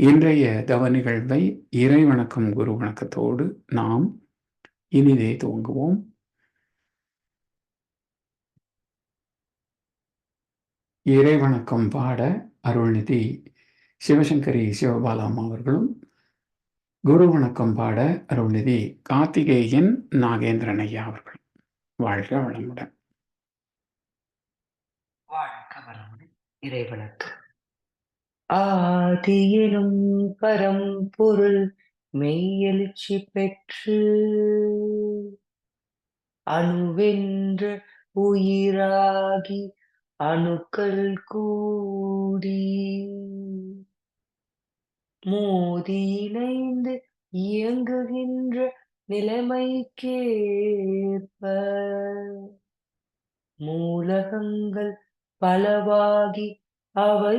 இன்றைய தவ நிகழ்வை இறை வணக்கம் குரு வணக்கத்தோடு நாம் இனிதே துவங்குவோம். இறை வணக்கம் பாட அருள்நிதி சிவசங்கரி சிவபாலாமா அவர்களும் குரு வணக்கம் பாட அருள்நிதி கார்த்திகேயன் நாகேந்திரன் ஐயா அவர்களும் வாழ்க வளமுடன். வாழ்க வளமுடன். ஆதியிலும் பரம்பொருள் மெய்யெழுச்சி பெற்று அணுவென்ற உயிராகி அணுக்கள் கூடி மோதி இணைந்து இயங்குகின்ற நிலைமைக்கேற்ப மூலகங்கள் பலவாகி அவை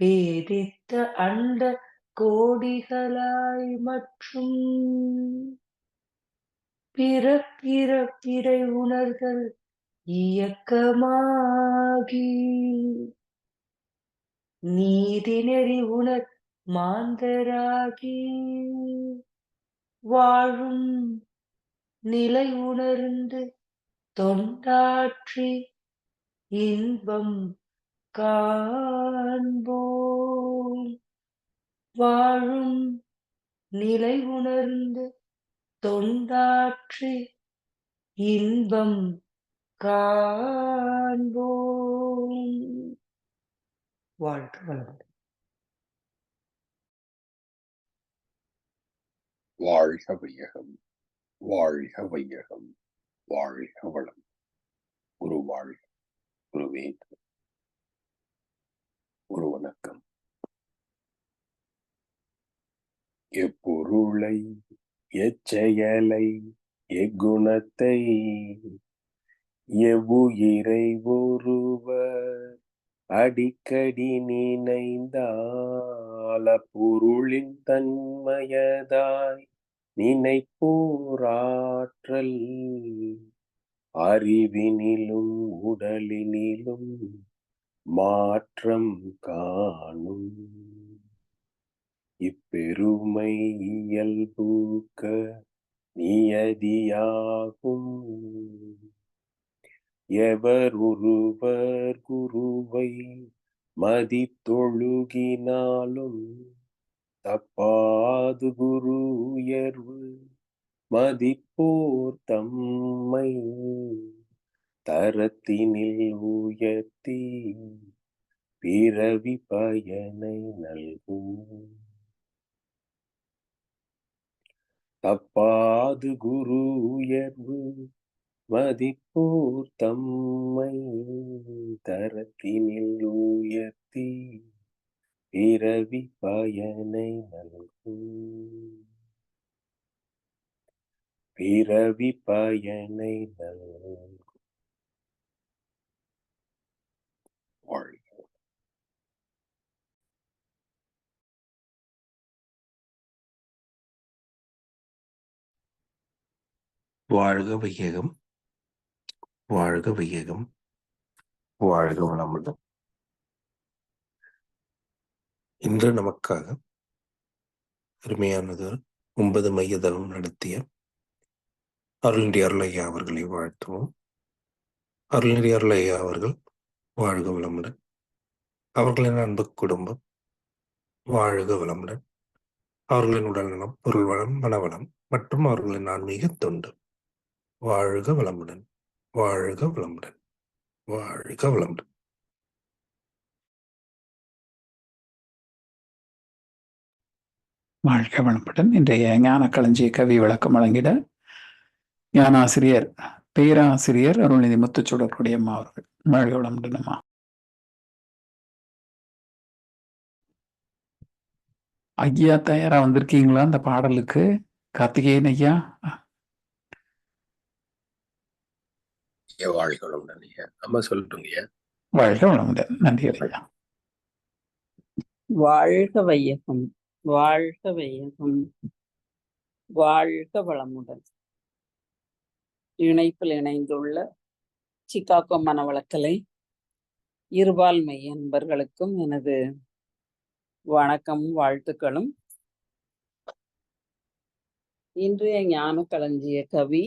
பேதித்த அண்ட கோடிகளாய் மற்றும் பிற பிறை உணர்கள் இயக்கமாகி நீதிநெறி உணர் மாந்தராகி வாழும் நிலை உணர்ந்து தொண்டாற்றி இன்பம் காண்போம். வாழும் நிலை உணர்ந்து தொண்டாற்றி இன்பம் காண்போம். வாழ்க வளமுடன். வாழ்க வையகம் வாழ்க வையகம். வாழ்க வளம் குரு வாழ்க குருவே துணை. குரு வணக்கம் எப்பொருளை எச்செயலை எக்குணத்தை எவ்வுயிரை ஒருவர் அடிக்கடி நினைந்தால பொருளின் தன்மையதாய் நினைப்போராற்றல். அறிவினிலும் உடலினிலும் மாற்றம் காணும். இப்பெருமை இயல்பூக்க நியதியாகும். எவர் ஒருவர் குருவை மதித்தொழுகினாலும் தப்பாது குரு உயர்வு மதிப்போர் தம்மை தரத்தினில் உயர்த்தி பிறவி பயனை நல்கும். தப்பாது குரு உயர்வு மதிப்போர் தம்மை தரத்தினில் உயர்த்தி பிறவி பயனை நல்கும். பிறவி பயனை நல்கும். வாழ்க. வையகம். வாழ்க வையகம். வாழ்க வளமுடன். இன்று நமக்காக அருமையானது ஒன்பது மையதளம் நடத்திய அருள்நிதி அருளையா அவர்களை வாழ்த்துவோம். அருள்நிதி அருளையா அவர்கள் வாழ்க வளமுடன். அவர்களின் அன்பு குடும்பம் வாழ்க வளமுடன். அவர்களின் உடல்நலம் பொருள் வளம் மனவளம் மற்றும் அவர்களின் ஆன்மீக தொண்டு. வாழ்க வளமுடன் வாழ்க வளமுடன் வாழ்க வளமுடன். வாழ்க வளமுடன். இன்றைய ஞான களஞ்சிய கவி விளக்கம் வழங்கிட ஞானாசிரியர் பேராசிரியர் அருள்நிதி முத்துச்சுடக்கூடிய அம்மா அவர்கள். வாழ்க வளமுடன் அம்மா. ஐயா தயாரா வந்திருக்கீங்களா அந்த பாடலுக்கு? கார்த்திகேயன் ஐயா. ஐயா வாழ்க வளமுடன் ஐயா. அம்மா சொல்லட்டுங்க ஐயா. வாழ்க வளமுடன். நன்றி ஐயா. வாழ்க வையகம். வாழ்க வையகம். வாழ்க வளமுடன். இணைப்பில் இணைந்துள்ள சிக்காகோ மனவளக்கலை இருபால்மை என்பர்களுக்கும் எனது வணக்கம் வாழ்த்துக்களும். இன்றைய ஞான களஞ்சிய கவி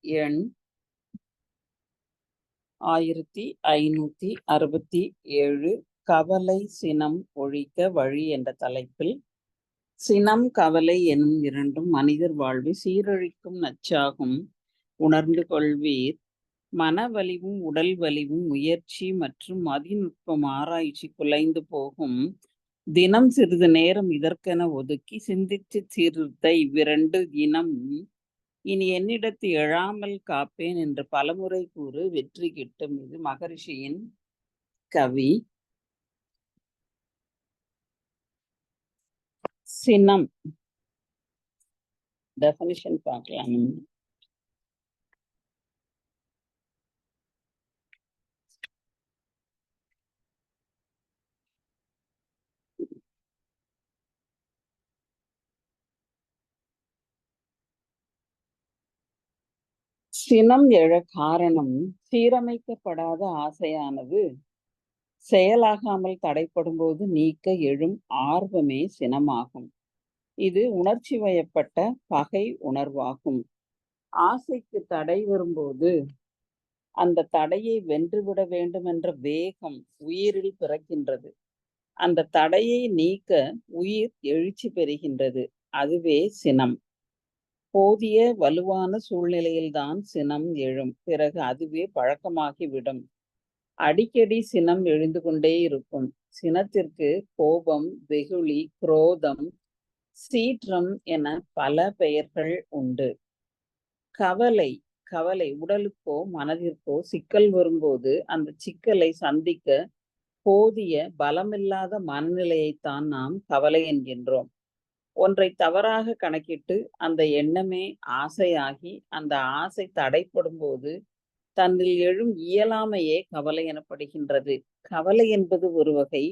எண் ஆயிரத்தி ஐநூத்தி அறுபத்தி ஏழு கவலை சினம் ஒழிக்க வழி என்ற தலைப்பில் சினம் கவலை எனும் இரண்டும் மனிதர் வாழ்வை சீரழிக்கும் நச்சாகும். உணர்ந்து கொள்வீர். மன வலிவும் உடல் வலிவும் முயற்சி மற்றும் மதிநுட்பம் ஆராய்ச்சி குலைந்து போகும். தினம் சிறிது நேரம் இதற்கென ஒதுக்கி சிந்தித்து தீர்த்த இவ்விரண்டு இனம். இனி என்னிடத்து எழாமல் காப்பேன் என்று பலமுறை கூறு வெற்றி கிட்டும் இது மகரிஷியின் கவி. சினம் டெஃபனிஷன் பார்க்கலாம். சினம் எழ காரணம் சீரமைக்கப்படாத ஆசையானது. செயலாகாமல் தடைப்படும் போது நீக்க எழும் ஆர்வமே சினமாகும் இது உணர்ச்சி வயப்பட்ட பகை உணர்வாகும். ஆசைக்கு தடை வரும்போது அந்த தடையை வென்றுவிட வேண்டும் என்ற வேகம் உயிரில் பிறக்கின்றது. அந்த தடையை நீக்க உயிர் எழுச்சி பெறுகின்றது. அதுவே சினம். போதிய வலுவான சூழ்நிலையில்தான் சினம் எழும். பிறகு அதுவே பழக்கமாகிவிடும். அடிக்கடி சினம் எழுந்து கொண்டே இருக்கும். சினத்திற்கு கோபம் வெகுளி குரோதம் சீற்றம் என பல பெயர்கள் உண்டு. கவலை கவலை உடலுக்கோ மனதிற்கோ சிக்கல் வரும்போது அந்த சிக்கலை சந்திக்க போதிய பலமில்லாத மனநிலையைத்தான் நாம் கவலை என்கின்றோம். ஒன்றை தவறாக கணக்கிட்டு அந்த எண்ணமே ஆசையாகி அந்த ஆசை தடைப்படும் போது தன்னில் எழும் இயலாமையே கவலை எனப்படுகின்றது. கவலை என்பது ஒரு வகை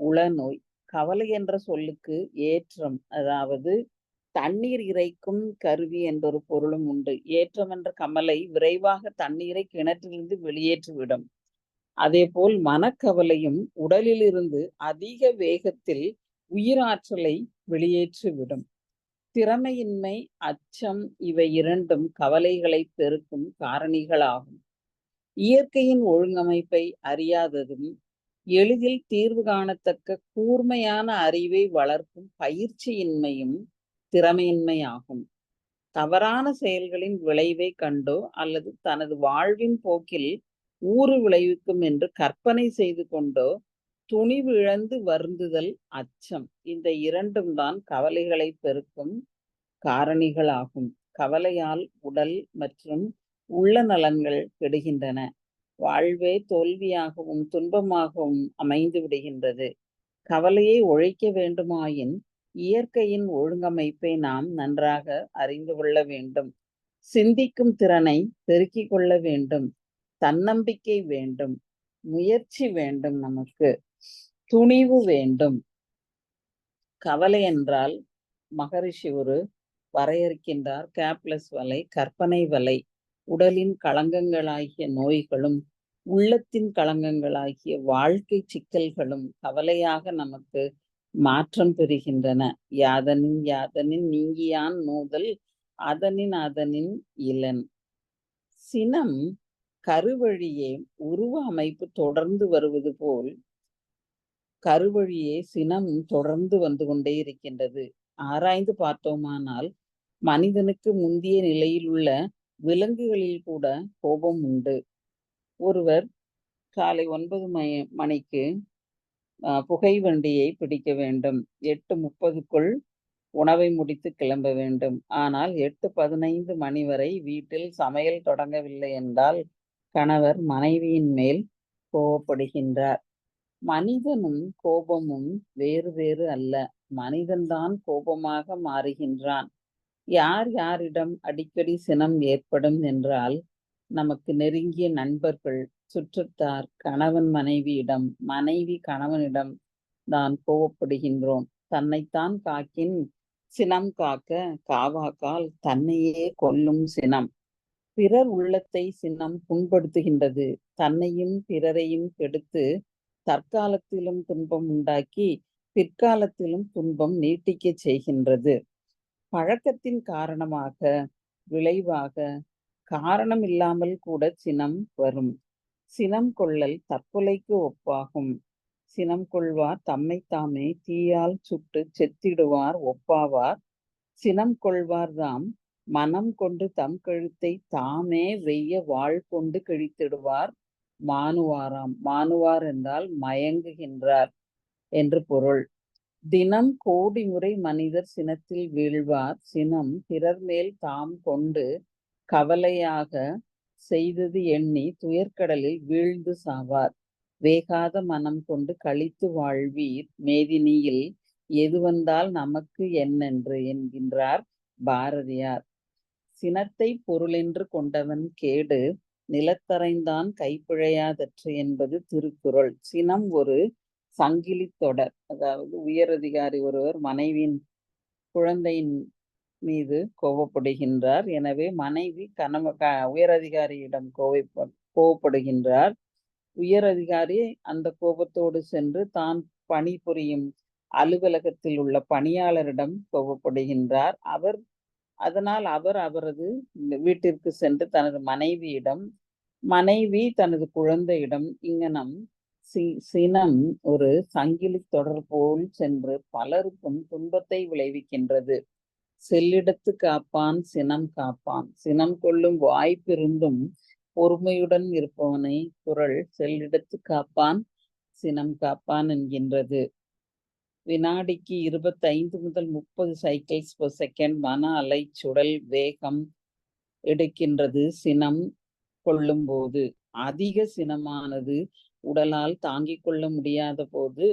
உளநோய். கவலை என்ற சொல்லுக்கு ஏற்றம் அதாவது தண்ணீர் இறைக்கும் கருவி என்றொரு பொருளும் உண்டு. ஏற்றம் என்ற கமலை விரைவாக தண்ணீரை கிணற்றிலிருந்து வெளியேற்றிவிடும். அதே போல் மனக்கவலையும் உடலிலிருந்து அதிக வேகத்தில் உயிராற்றலை வெளியேற்றிவிடும். திறமையின்மை அச்சம் இவை இரண்டும் கவலைகளை பெருக்கும் காரணிகளாகும். இயற்கையின் ஒழுங்கமைப்பை அறியாததும் எளிதில் தீர்வு காணத்தக்க கூர்மையான அறிவை வளர்க்கும் பயிற்சியின்மையும் திறமையின்மையாகும். தவறான செயல்களின் விளைவை கண்டோ அல்லது தனது வாழ்வின் போக்கில் ஊறு விளைவிக்கும் என்று கற்பனை செய்து கொண்டோ துணிவு இழந்து வருந்துதல் அச்சம். இந்த இரண்டும் தான் கவலைகளை பெருக்கும் காரணிகளாகும். கவலையால் உடல் மற்றும் உள்ள நலன்கள் கெடுகின்றன. வாழ்வே தோல்வியாகவும் துன்பமாகவும் அமைந்து விடுகின்றது. கவலையை ஒழிக்க வேண்டுமாயின் இயற்கையின் ஒழுங்கமைப்பை நாம் நன்றாக அறிந்து கொள்ள வேண்டும். சிந்திக்கும் திறனை பெருக்கிக் கொள்ள வேண்டும். தன்னம்பிக்கை வேண்டும். முயற்சி வேண்டும் நமக்கு. துணிவு வேண்டும். கவலை என்றால் மகரிஷி ஒரு வரையறுக்கின்றார். கேப்லஸ் வலை கற்பனை வலை. உடலின் களங்கங்களாகிய நோய்களும் உள்ளத்தின் களங்கங்களாகிய வாழ்க்கை சிக்கல்களும் கவலையாக நமக்கு மாற்றம் பெறுகின்றன. யாதனின் யாதனின் நீங்கியான் நூதல் அதனின் அதனின் இளன் சினம் கருவழியே உருவ அமைப்பு தொடர்ந்து வருவது போல் கருவழியே சினம் தொடர்ந்து வந்து கொண்டே இருக்கின்றது. ஆராய்ந்து பார்த்தோமானால் மனிதனுக்கு முந்திய நிலையில் உள்ள விலங்குகளில் கூட கோபம் உண்டு. ஒருவர் காலை ஒன்பது மணி மணிக்கு புகை வண்டியை பிடிக்க வேண்டும். எட்டு முப்பதுக்குள் உணவை முடித்து கிளம்ப வேண்டும். ஆனால் எட்டு பதினைந்து மணி வரை வீட்டில் சமையல் தொடங்கவில்லை என்றால் கணவர் மனைவியின் மேல் கோபப்படுகின்றார் மனிதனும் கோபமும் வேறு வேறு அல்ல. மனிதன்தான் கோபமாக மாறுகின்றான். யார் யாரிடம் அடிக்கடி சினம் ஏற்படும் என்றால் நமக்கு நெருங்கிய நண்பர்கள் சுற்றத்தார் கணவன் மனைவியிடம் மனைவி கணவனிடம் தான் கோவப்படுகின்றோம். தன்னைத்தான் காக்கின் சினம் காக்க காவாக்கால் தன்னையே கொல்லும் சினம். பிறர் உள்ளத்தை சினம் புண்படுத்துகின்றது. தன்னையும் பிறரையும் கெடுத்து தற்காலத்திலும் துன்பம் உண்டாக்கி பிற்காலத்திலும் துன்பம் நீட்டிக்கச் செய்கின்றது. பழக்கத்தின் காரணமாக விளைவாக காரணம் இல்லாமல் கூட சினம் வரும். சினம் கொள்ளல் தற்கொலைக்கு ஒப்பாகும். சினம் கொள்வார் தம்மை தாமே தீயால் சுட்டு செத்திடுவார் ஒப்பாவார். சினம் கொள்வார்தாம் மனம் கொண்டு தம் கழுத்தை தாமே வெய்ய வாழ் கொண்டு கிழித்திடுவார். மானுவாராம் மானுவார் என்றால் மயங்குகின்றார் என்று பொருள். தினம் கோடி முறை மனிதர் சினத்தில் வீழ்வார். சினம் பிறர் மேல் தாம் கொண்டு கவலையாக செய்தது எண்ணி துயர்கடலில் வீழ்ந்து சாவார். வேகாத மனம் கொண்டு கழித்து வாழ்வீர். மேதினியில் எது வந்தால் நமக்கு என்னென்று என்கின்றார் பாரதியார். சினத்தை பொருளென்று கொண்டவன் கேடு நிலத்தரைந்தான் கைப்பிழையாதற்று என்பது திருக்குறள். சினம் ஒரு சங்கிலி தொடர். அதாவது உயர் அதிகாரி ஒருவர் மனைவியின் குழந்தையின் மீது கோபப்படுகின்றார். எனவே மனைவி கணவ க உயரதிகாரியிடம் கோவை கோபப்படுகின்றார் உயரதிகாரி அந்த கோபத்தோடு சென்று தான் பணிபுரியும் அலுவலகத்தில் உள்ள பணியாளரிடம் கோபப்படுகின்றார். அவர் அதனால் அவர் அவரது வீட்டிற்கு சென்று தனது மனைவியிடம் மனைவி தனது குழந்தையிடம் இங்கனம் சி சினம் ஒரு சங்கிலி தொடர் போல் சென்று பலருக்கும் துன்பத்தை விளைவிக்கின்றது. செல்லிடத்து காப்பான் சினம் காப்பான். சினம் கொள்ளும் வாய்ப்பிருந்தும் பொறுமையுடன் இருப்பவனை குரல் செல்லிடத்து காப்பான் சினம் காப்பான் என்கின்றது. வினாடிக்கு இருபத்தைந்து முதல் முப்பது சைக்கிள்ஸ் பர் செகண்ட் மன அலை சுடல் வேகம் எடுக்கின்றது சினம் கொள்ளும் போது. அதிக சினமானது உடலால் தாங்கிக் கொள்ள முடியாத போது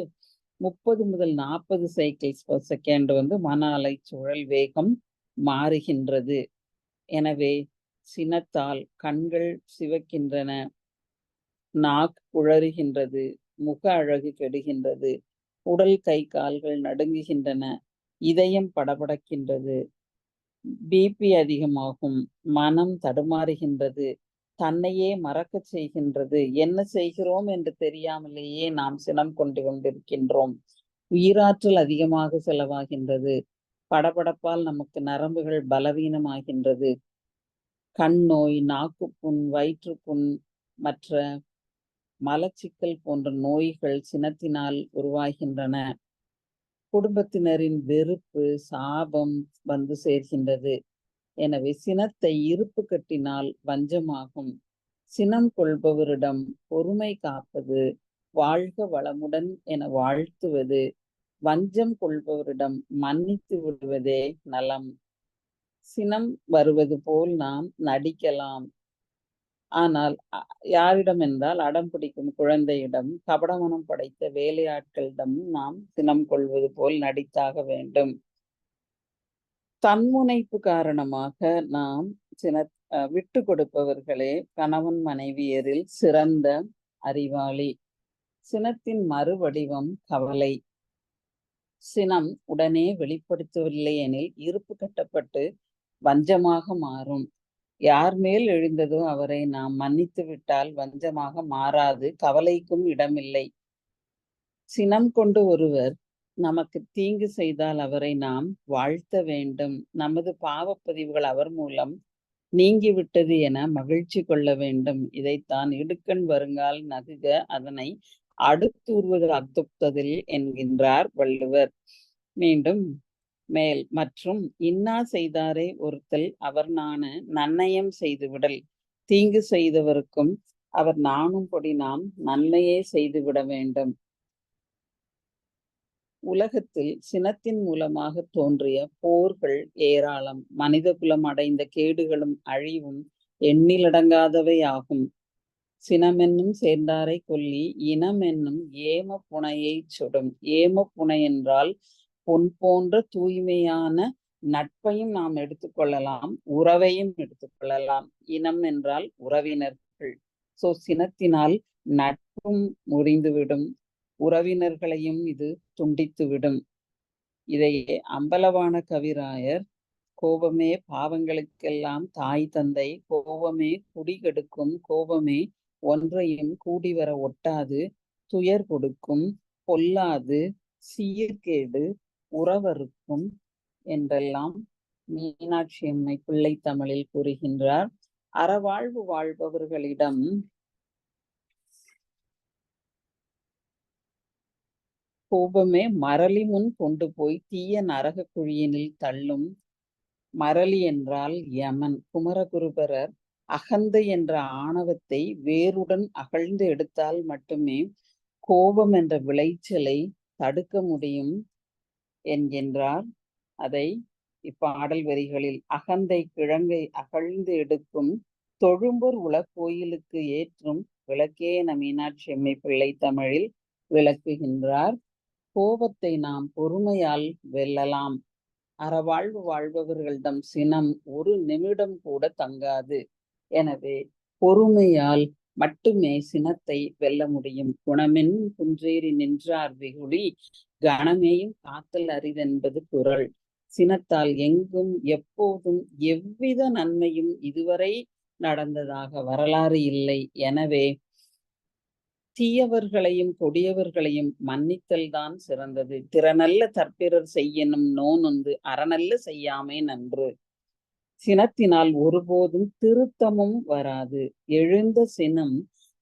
முப்பது முதல் நாற்பது சைக்கிள்ஸ் பர் செகண்ட் வந்து மன அலை சுழல் வேகம் மாறுகின்றது. எனவே சினத்தால் கண்கள் சிவக்கின்றன நாக்கு குழறுகின்றது முக அழகு கெடுகின்றது உடல் கை கால்கள் நடுங்குகின்றன இதயம் படபடக்கின்றது பிபி அதிகமாகும் மனம் தடுமாறுகின்றது தன்னையே மறக்கச் செய்கின்றது. என்ன செய்கிறோம் என்று தெரியாமலேயே நாம் சினம் கொண்டு கொண்டிருக்கின்றோம். உயிராற்றல் அதிகமாக செலவாகின்றது. படபடப்பால் நமக்கு நரம்புகள் பலவீனமாகின்றது. கண் நோய் நாக்குப்புண் வயிற்றுப்புண் மற்ற மலச்சிக்கல் போன்ற நோய்கள் சினத்தினால் உருவாகின்றன. குடும்பத்தினரின் வெறுப்பு சாபம் வந்து சேர்கின்றது. எனவே சினத்தை இருப்பு கட்டினால் வஞ்சமாகும். சினம் கொள்பவரிடம் பொறுமை காப்பது வாழ்க வளமுடன் என வாழ்த்துவது. வஞ்சம் கொள்பவரிடம் மன்னித்து விடுவதே நலம். சினம் வருவது போல் நாம் நடிக்கலாம். ஆனால் அ- யாரிடம் என்றால் அடம் பிடிக்கும் குழந்தையிடம் கபடமனம் படைத்த வேலையாட்களிடம் நாம் சினம் கொள்வது போல் நடித்தாக வேண்டும். தன்முனைப்பு காரணமாக நாம் சில விட்டு கொடுப்பவர்களே கணவன் மனைவியரில் சிறந்த அறிவாளி. சினத்தின் மறுவடிவம் கவலை. சினம் உடனே வெளிப்படுத்தவில்லை எனில் இருப்பு கட்டப்பட்டு வஞ்சமாக மாறும். யார் மேல் எழுந்ததோ அவரை நாம் மன்னித்து விட்டால் வஞ்சமாக மாறாது கவலைக்கும் இடமில்லை. சினம் கொண்டு ஒருவர் நமக்கு தீங்கு செய்தால் அவரை நாம் வாழ்த்த வேண்டும். நமது பாவப்பதிவுகள் அவர் மூலம் நீங்கிவிட்டது என மகிழ்ச்சி கொள்ள வேண்டும். இதைத்தான் இடுக்கண் வருங்கால் நகுக அதனை அடுத்தூர்வது அத்துப்ததில் என்கின்றார் வள்ளுவர். மீண்டும் மேல். மற்றும் இன்னா செய்தாரை ஒருத்தல் அவர் நான நன்னயம் செய்துவிடல். தீங்கு செய்தவருக்கும் அவர் நாணும் பொடி நாம் நன்மையே செய்துவிட வேண்டும். உலகத்தில் சினத்தின் மூலமாக தோன்றிய போர்கள் ஏராளம். மனித குலம் அடைந்த கேடுகளும் அழிவும் எண்ணிலடங்காதவையாகும். சினமென்னும் சேர்ந்தாரை கொல்லி இனம் என்னும் ஏம புனையை சுடும். ஏம புனை என்றால் பொன் போன்ற தூய்மையான நட்பையும் நாம் எடுத்துக்கொள்ளலாம் உறவையும் எடுத்துக்கொள்ளலாம் இனம் என்றால் உறவினர்கள். சோ சினத்தினால் நட்பும் முறிந்துவிடும். உறவினர்களையும் இது துண்டித்துவிடும். இதையே அம்பலவான கவிராயர் கோபமே பாவங்களுக்கெல்லாம் தாய் தந்தை கோபமே குடிகெடுக்கும் கோபமே ஒன்றையும் கூடி வர ஒட்டாது துயர் கொடுக்கும் பொல்லாது சீர்கேடு உறவருக்கும் என்றெல்லாம் மீனாட்சி அம்மை பிள்ளை தமிழில் கூறுகின்றார். அறவாழ்வு வாழ்பவர்களிடம் கோபமே மரளி முன் கொண்டு போய் தீய நரக குழியினில் தள்ளும் மரளி என்றால் யமன். குமரகுருபரர் அகந்தை என்ற ஆணவத்தை வேருடன் அகழ்ந்து எடுத்தால் மட்டுமே கோபம் என்ற விளைச்சலை தடுக்க முடியும் என்கின்றார். அதை இப்பாடல் வரிகளில் அகந்தை கிழங்கை அகழ்ந்து எடுக்கும் தொழும்பூர் உலக்கோயிலுக்கு ஏற்றும் விளக்கே என மீனாட்சி அம்மை பிள்ளை தமிழில் விளக்குகின்றார். கோபத்தை நாம் பொறுமையால் வெல்லலாம். அறவாழ்வு வாழ்பவர்களிடம் சினம் ஒரு நிமிடம் கூட தங்காது. எனவே பொறுமையால் மட்டுமே சினத்தை வெல்ல முடியும். குணமென் குன்றேறி நின்றார் வெகுளி கணமேயும் காத்தல் அரிதென்பது குரல். சினத்தால் எங்கும் எப்போதும் எவ்வித நன்மையும் இதுவரை நடந்ததாக வரலாறு இல்லை. எனவே தீயவர்களையும் கொடியவர்களையும் மன்னித்தல் தான் சிறந்தது. திறனல்ல தற்பிறர் செய்யணும் நோனுந்து அறநல்ல செய்யாமே நன்று. சினத்தினால் ஒருபோதும் திருத்தமும் வராது. எழுந்த சினம்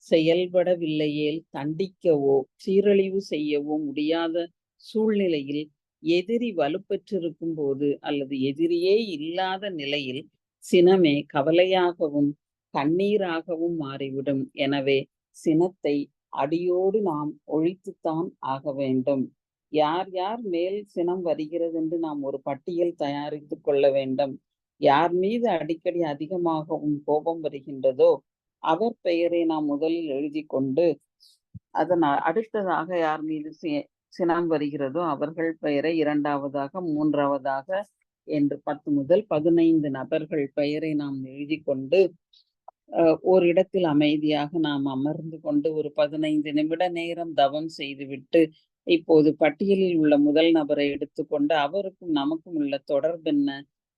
செயல்படவில்லையேல் தண்டிக்கவோ சீரழிவு செய்யவோ முடியாத சூழ்நிலையில் எதிரி வலுப்பெற்றிருக்கும் போது அல்லது எதிரியே இல்லாத நிலையில் சினமே கவலையாகவும் கண்ணீராகவும் மாறிவிடும். எனவே சினத்தை அடியோடு நாம் ஒழித்துத்தான் ஆக வேண்டும். யார் யார் மேல் சினம் வருகிறது என்று நாம் ஒரு பட்டியல் தயாரித்து கொள்ள வேண்டும். யார் மீது அடிக்கடி அதிகமாகவும் கோபம் வருகின்றதோ அவர் பெயரை நாம் முதலில் எழுதி கொண்டு அதனால் அடுத்ததாக யார் மீது சினம் வருகிறதோ அவர்கள் பெயரை இரண்டாவதாக மூன்றாவதாக என்று பத்து முதல் பதினைந்து நபர்கள் பெயரை நாம் எழுதி கொண்டு ஒரு இடத்தில் அமைதியாக நாம் அமர்ந்து கொண்டு ஒரு பதினைந்து நிமிட நேரம் தவம் செய்துவிட்டு இப்போது பட்டியலில் உள்ள முதல் நபரை எடுத்துக்கொண்டு அவருக்கும் நமக்கும் உள்ள தொடர்பு என்ன?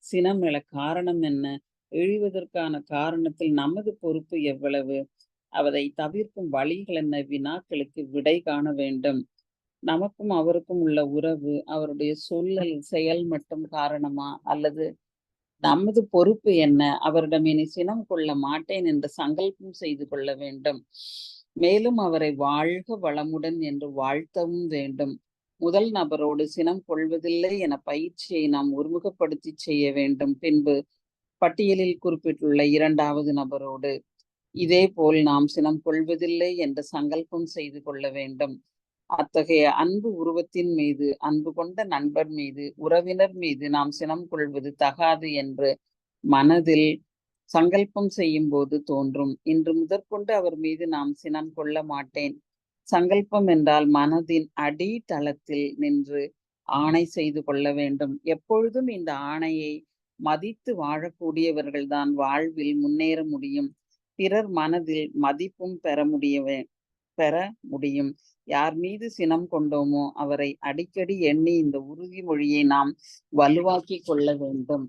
சினம் எழ காரணம் என்ன? எழுவதற்கான காரணத்தில் நமது பொறுப்பு எவ்வளவு? அவரை தவிர்க்கும் வழிகள் என்ன? வினாக்களுக்கு விடை காண வேண்டும். நமக்கும் அவருக்கும் உள்ள உறவு அவருடைய சொல்லல் செயல் மட்டும் காரணமா? அல்லது நமது பொறுப்பு என்ன? அவரிடம் இனி சினம் கொள்ள மாட்டேன் என்று சங்கல்பம் செய்து கொள்ள வேண்டும். மேலும் அவரை வாழ்க வளமுடன் என்று வாழ்த்தவும் வேண்டும். முதல் நபரோடு சினம் கொள்வதில்லை என பயிற்சியை நாம் ஒருமுகப்படுத்தி செய்ய வேண்டும். பின்பு பட்டியலில் குறிப்பிட்டுள்ள இரண்டாவது நபரோடு இதே போல் நாம் சினம் கொள்வதில்லை என்று சங்கல்பம் செய்து கொள்ள வேண்டும். அத்தகைய அன்பு உருவத்தின் மீது அன்பு கொண்ட நண்பர் மீது உறவினர் மீது நாம் சினம் கொள்வது தகாது என்று மனதில் சங்கல்பம் செய்யும் போது தோன்றும். இன்று முதற்கொண்டு அவர் மீது நாம் சினம் கொள்ள மாட்டேன். சங்கல்பம் என்றால் மனதின் அடித்தளத்தில் நின்று ஆணை செய்து கொள்ள வேண்டும். எப்பொழுதும் இந்த ஆணையை மதித்து வாழக்கூடியவர்கள் தான் வாழ்வில் முன்னேற முடியும். பிறர் மனதில் மதிப்பும் பெற முடியவே பெற முடியும். யார் மீது சினம் கொண்டோமோ அவரை அடிக்கடி எண்ணி இந்த உறுதிமொழியை நாம் வலுவாக்கி கொள்ள வேண்டும்.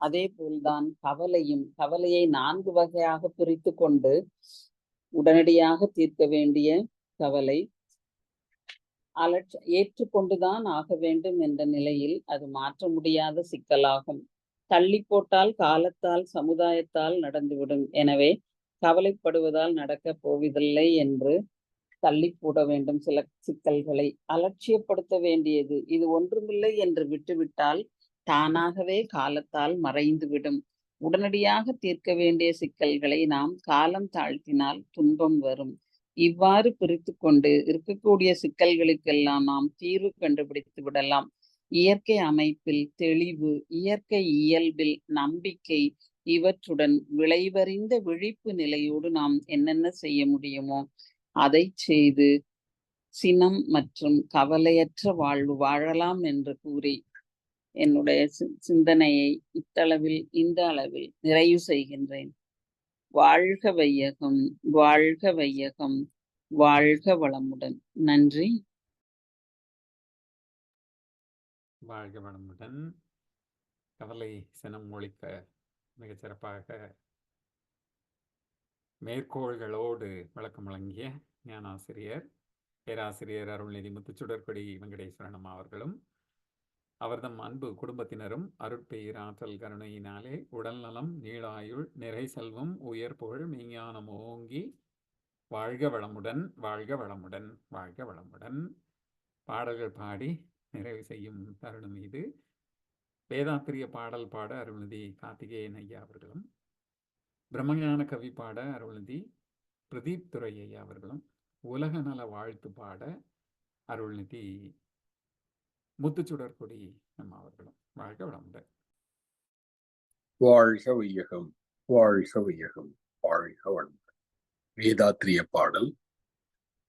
அதே போல்தான் கவலையும் கவலையை நான்கு வகையாக பிரித்து கொண்டு உடனடியாக தீர்க்க வேண்டிய கவலை அலட்ச ஏற்றுக்கொண்டுதான் ஆக வேண்டும் என்ற நிலையில் அது மாற்ற முடியாத சிக்கலாகும். தள்ளி போட்டால் காலத்தால் சமுதாயத்தால் நடந்துவிடும். எனவே கவலைப்படுவதால் நடக்கப் போவதில்லை என்று தள்ளி போட வேண்டும் சில சிக்கல்களை. அலட்சியப்படுத்த வேண்டியது. இது ஒன்றுமில்லை என்று விட்டுவிட்டால் தானாகவே காலத்தால் மறைந்துவிடும். உடனடியாக தீர்க்க வேண்டிய சிக்கல்களை நாம் காலம் தாழ்த்தினால் துன்பம் வரும். இவ்வாறு பிரித்து கொண்டு இருக்கக்கூடிய சிக்கல்களுக்கெல்லாம் நாம் தீர்வு கண்டுபிடித்து விடலாம். இயற்கை அமைப்பில் தெளிவு இயற்கை இயல்பில் நம்பிக்கை இவற்றுடன் விளைவறிந்த விழிப்பு நிலையோடு நாம் என்னென்ன செய்ய முடியுமோ அதை செய்து சினம் மற்றும் கவலையற்ற வாழ்வு வாழலாம் என்று கூறி என்னுடைய சிந்தனையை இத்தளவில் இந்த அளவில் நிறைவு செய்கின்றேன். வாழ்க வையகம் வாழ்க வையகம் வாழ்க வளமுடன். நன்றி. வாழ்க வளமுடன். கவலை சினம் ஒழிக்க மிகச் சிறப்பாக மேற்கோள்களோடு விளக்கம் வழங்கிய ஞானாசிரியர் பேராசிரியர் அருள்நிதி முத்துச்சுடர்படி வெங்கடேஸ்வரனம் அவர்களும் அவர்தம் அன்பு குடும்பத்தினரும் அருட்பெயர் ஆற்றல் கருணையினாலே உடல்நலம் நீளாயுள் நிறை செல்வம் உயர் புகழ் மெய்ஞானம் ஓங்கி வாழ்க வளமுடன் வாழ்க வளமுடன் வாழ்க வளமுடன். பாடல்கள் பாடி நிறைவு செய்யும் தருணம் இது. வேதாத்திரிய பாடல் பாட அருள்நிதி கார்த்திகேயன் ஐயா அவர்களும் பிரம்மஞான கவி பாட அருள்நிதி பிரதீப் துரை அவர்களும் உலக நல வாழ்த்து பாட அருள்நிதி முத்துச்சுடர்கொடி நம்ம அவர்களும் வாழ்க வளமுடன். வாழ்க வையகம் வாழ்க வையகம் வாழ்க வளமுடன். வேதாத்திரிய பாடல்.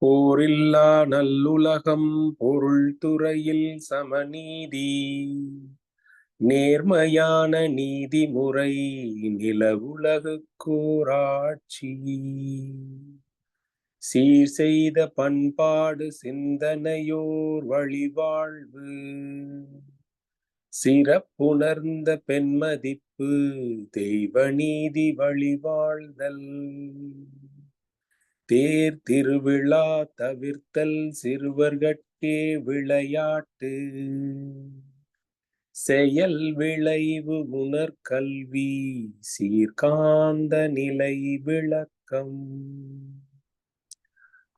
போரில்லா நல்லுலகம் பொருள் துறையில் சமநீதி. நேர்மையான நீதிமுறை நிலவுலகுக்கூராட்சி சீர் செய்த பண்பாடு சிந்தனையோர் வழிவாழ்வு. சிறப்புணர்ந்த பெண்மதிப்பு தெய்வ நீதி வழிவாழ்தல். தேர் திருவிழா தவிர்த்தல் சிறுவர்கட்கே விளையாட்டு. செயல் விளைவு உணர்கல்வி சீர்காந்த நிலை விளக்கம்.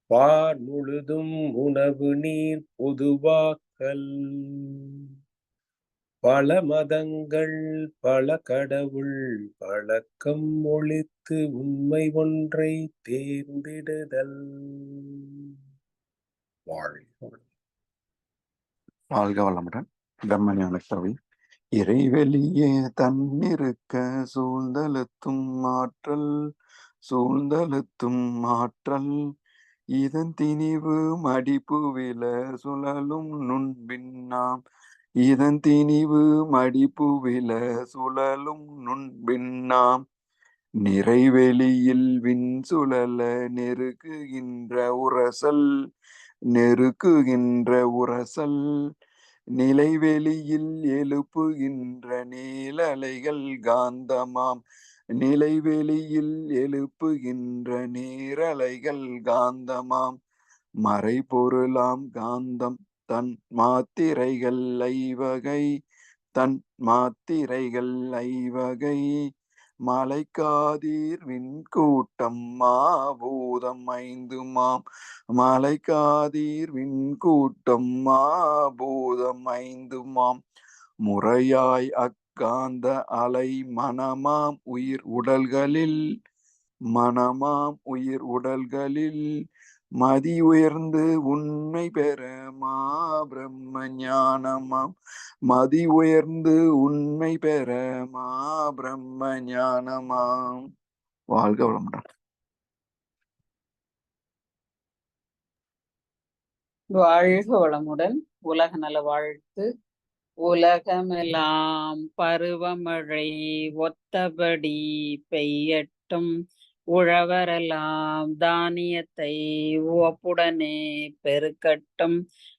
பார் முழுதும் உணவு நீர் பொதுவாக்கல். பல மதங்கள் பல கடவுள் பழக்கம் ஒழித்து உண்மை ஒன்றை தேர்ந்திடுதல். வாழ்க வாழ்க வளமுடன். பிரம்மஞான கவி இறைவெளியே தன்னிருக்க சூழ்ந்தலத்தும் ஆற்றல் சூழ்ந்தலத்தும் ஆற்றல். இதன் திணிவு மடிப்புவில சுழலும் நுண்பின்னாம் இதன் திணிவு மடிப்புவில சுழலும் நுண்பின்னாம் நிறைவெளியில் விண் சுழல நெருக்குகின்ற உரசல் நெருக்குகின்ற உரசல். நிலைவெளியில் எழுப்புகின்ற நீலலைகள் காந்தமாம். நிலைவெளியில் எழுப்புகின்ற நீரலைகள் காந்தமாம். மறைபொருளாம் காந்தம் தன் மாத்திரைகள் ஐவகை தன் மாத்திரைகள் ஐவகை. மலைக்காதீர் விண்கூட்டம் மாபூதம் ஐந்துமாம். மலைக்காதீர் விண்கூட்டம் மாபூதம் ஐந்துமாம். முறையாய் அக்காந்த அலை மனமாம் உயிர் உடல்களில். மனமாம் உயிர் உடல்களில். மதி உயர்ந்து உண்மை பெற மா பிரம்ம ஞானமாம். மதி உயர்ந்து உண்மை பெற மா பிரம்ம ஞானமாம். வாழ்க வளமுடன். வாழ்க வளமுடன். உலக நல வாழ்த்து. உலகமெல்லாம் பருவமழை ஒத்தபடி பெய்யட்டும். உழவரெல்லாம் தானியத்தை உவப்புடனே பெருக்கட்டும்.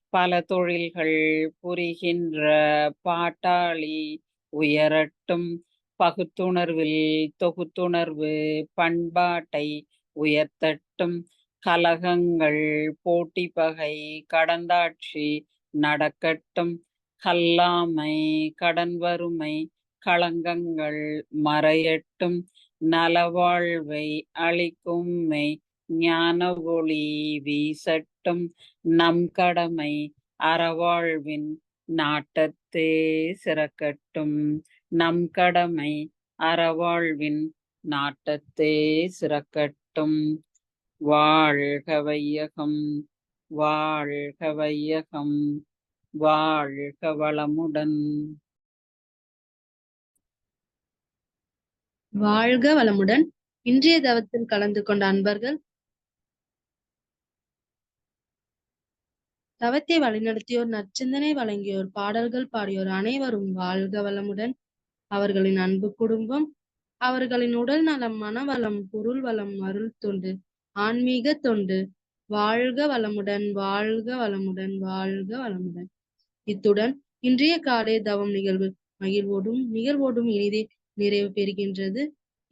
பல தொழில்கள் புரிகின்ற பாட்டாளி உயரட்டும். பகுத்துணர்வில் தொகுத்துணர்வு பண்பாட்டை உயர்த்தட்டும். கலகங்கள் போட்டி பகை கடந்தாட்சி நடக்கட்டும். கல்லாமை கடன் வறுமை களங்கங்கள் மறையட்டும். நலவாழ்வை அளிக்கும் மெய் ஞான ஒளி வீசட்டும் நம் கடமை அறவாழ்வின் நாட்டத்தே சிறக்கட்டும். நம் கடமை அறவாழ்வின் நாட்டத்தே சிறக்கட்டும். வாழ்க வையகம் வாழ்க வையகம் வாழ்க வளமுடன். வாழ்க வளமுடன். இன்றைய தவத்தில் கலந்து கொண்ட அன்பர்கள் தவத்தை வழிநடத்தியோர் நற்சிந்தனை வழங்கியோர் பாடல்கள் பாடியோர் அனைவரும் வாழ்க வளமுடன். அவர்களின் அன்பு குடும்பம் அவர்களின் உடல் நலம் மனவளம் பொருள் வளம் அருள் தொண்டு ஆன்மீக தொண்டு. வாழ்க வளமுடன் வாழ்க வளமுடன் வாழ்க வளமுடன். இத்துடன் இன்றைய காலை தவம் நிகழ்வு மகிழ்வோடும் நிகழ்வோடும் இனிதே நிறைவு பெறுகின்றது.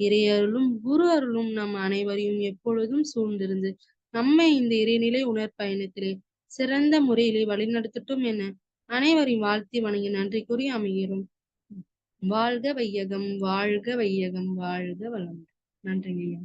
இறையருளும் குரு அருளும் நம் அனைவரையும் எப்பொழுதும் சூழ்ந்திருந்து நம்மை இந்த இறைநிலை உணர்பயணத்திலே சிறந்த முறையிலே வழிநடத்தட்டும் என அனைவரையும் வாழ்த்தி வணங்கி நன்றி கூறி அமைகிறோம். வாழ்க வையகம் வாழ்க வையகம் வாழ்க வளம் நன்றிங்க ஐயா.